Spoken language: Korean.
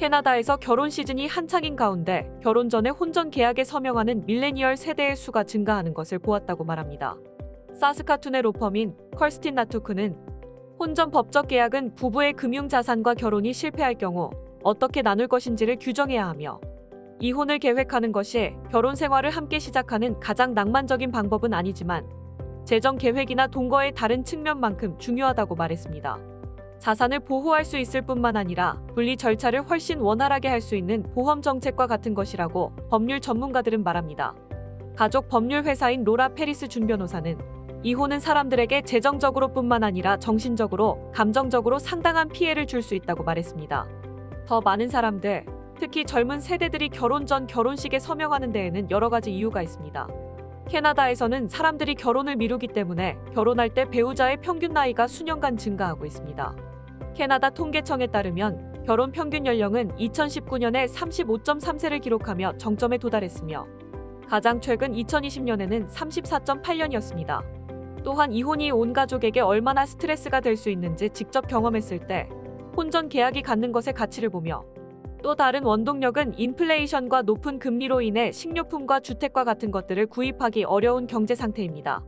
캐나다에서 결혼 시즌이 한창인 가운데 결혼 전에 혼전 계약에 서명하는 밀레니얼 세대의 수가 증가하는 것을 보았다고 말합니다. 사스카툰의 로펌인 컬스틴 나투크는 혼전 법적 계약은 부부의 금융 자산과 결혼이 실패할 경우 어떻게 나눌 것인지를 규정해야 하며 이혼을 계획하는 것이 결혼 생활을 함께 시작하는 가장 낭만적인 방법은 아니지만 재정 계획이나 동거의 다른 측면만큼 중요하다고 말했습니다. 자산을 보호할 수 있을 뿐만 아니라 분리 절차를 훨씬 원활하게 할 수 있는 보험 정책과 같은 것이라고 법률 전문가들은 말합니다. 가족 법률 회사인 로라 페리스 준 변호사는 이혼은 사람들에게 재정적으로뿐만 아니라 정신적으로, 감정적으로 상당한 피해를 줄 수 있다고 말했습니다. 더 많은 사람들, 특히 젊은 세대들이 결혼 전 결혼식에 서명하는 데에는 여러 가지 이유가 있습니다. 캐나다에서는 사람들이 결혼을 미루기 때문에 결혼할 때 배우자의 평균 나이가 수년간 증가하고 있습니다. 캐나다 통계청에 따르면 결혼 평균 연령은 2019년에 35.3세를 기록하며 정점에 도달했으며 가장 최근 2020년에는 34.8년이었습니다. 또한 이혼이 온 가족에게 얼마나 스트레스가 될 수 있는지 직접 경험했을 때 혼전 계약이 갖는 것의 가치를 보며 또 다른 원동력은 인플레이션과 높은 금리로 인해 식료품과 주택과 같은 것들을 구입하기 어려운 경제 상태입니다.